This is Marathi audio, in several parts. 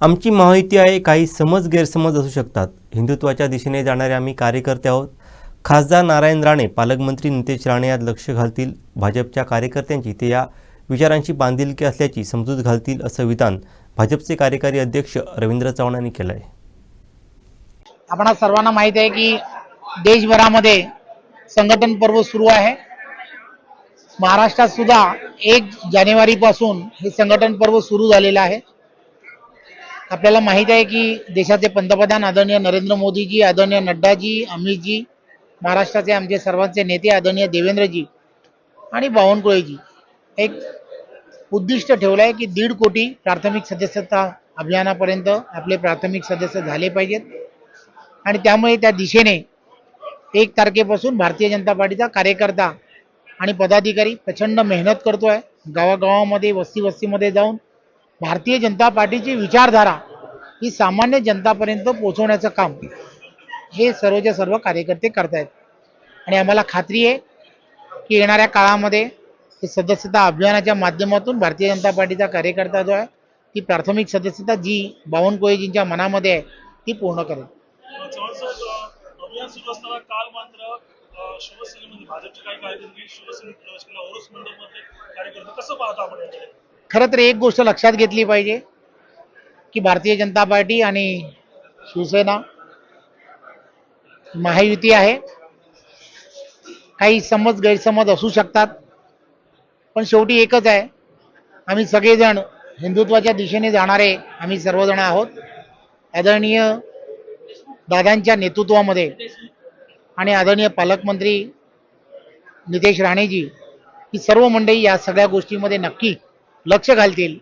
आमची माहिती आहे काही समज गैरसमज असू शकतात. हिंदुत्वाच्या दिशेने जाणारे आम्ही कार्यकर्ते आहोत. खासदार नारायण राणे पालकमंत्री नितेश राणे यात लक्ष घालतील. भाजपच्या कार्यकर्त्यांची ते या विचारांची बांधिलकी असल्याची समजूत घालतील असं विधान भाजपचे कार्यकारी अध्यक्ष रवींद्र चव्हाण यांनी केलं आहे आपणा सर्वांना माहीत आहे की देशभरामध्ये संघटन पर्व सुरू आहे. महाराष्ट्रात सुद्धा एक जानेवारी पासून हे संघटन पर्व सुरू झालेलं आहे. आपल्याला माहीत आहे की देशाचे पंतप्रधान आदरणीय नरेंद्र मोदीजी आदरणीय नड्डाजी अमितजी महाराष्ट्राचे आमचे सर्वांचे नेते आदरणीय देवेंद्रजी आणि बावनकुळेजी. एक उद्दिष्ट ठेवलं आहे की दीड कोटी प्राथमिक सदस्यता अभियानापर्यंत आपले प्राथमिक सदस्य झाले पाहिजेत. आणि त्यामुळे त्या दिशेने एक तारखेपासून भारतीय जनता पार्टीचा कार्यकर्ता आणि पदाधिकारी प्रचंड मेहनत करतो आहे गावागावामध्ये वस्ती वस्तीमध्ये जाऊन भारतीय जनता पार्टीची विचारधारा ही सामान्य जनतापर्यंत पोहोचवण्याचं काम हे सर्वच्या सर्व कार्यकर्ते करतायत. आणि आम्हाला खात्री आहे की येणाऱ्या काळामध्ये हे सदस्यता अभियानाच्या माध्यमातून भारतीय जनता पार्टीचा कार्यकर्ता जो आहे ती प्राथमिक सदस्यता जी बावनकुळेजींच्या मनामध्ये आहे ती पूर्ण करेल. चव्हाण खरं तर एक गोष्ट लक्षात घेतली पाहिजे की भारतीय जनता पार्टी आणि शिवसेना महायुती आहे. काही समज गैरसमज असू शकतात पण शेवटी एकच आहे. आम्ही सगळेजण हिंदुत्वाच्या दिशेने जाणारे आम्ही सर्वजण आहोत. आदरणीय दादांच्या नेतृत्वामध्ये आणि आदरणीय पालकमंत्री नितेश राणेजी ही सर्व मंडळी या सगळ्या गोष्टीमध्ये नक्की लक्ष घालतील.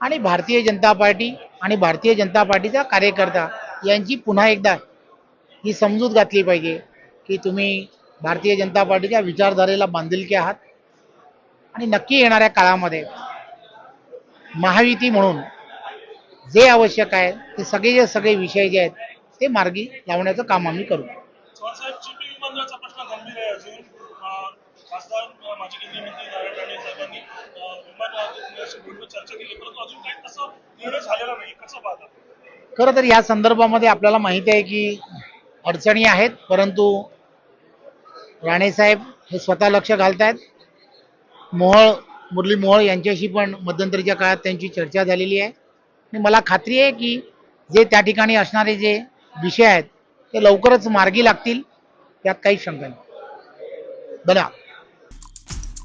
आणि भारतीय जनता पार्टी आणि भारतीय जनता पार्टीचा कार्यकर्ता यांची पुन्हा एकदा ही समजूत घातली पाहिजे की तुम्ही भारतीय जनता पार्टीच्या विचारधारेला बांधिलके आहात. आणि नक्की येणाऱ्या काळामध्ये महायुती म्हणून जे आवश्यक आहे ते सगळे जे सगळे विषय जे आहेत ते मार्गी लावण्याचं काम आम्ही करू. माजी केंद्रीय मंत्री नारायण राणे साहेबांनी विमान चर्चा केली. परंतु खरं तर या संदर्भामध्ये आपल्याला माहिती आहे की अडचणी आहेत परंतु राणेसाहेब हे स्वतः लक्ष घालतायत. मोहळ मुरली मोहळ यांच्याशी पण मध्यंतरीच्या काळात त्यांची चर्चा झालेली आहे. आणि मला खात्री आहे की जे त्या ठिकाणी असणारे जे विषय आहेत ते लवकरच मार्गी लागतील त्यात काही शंका नाही. धन्यवाद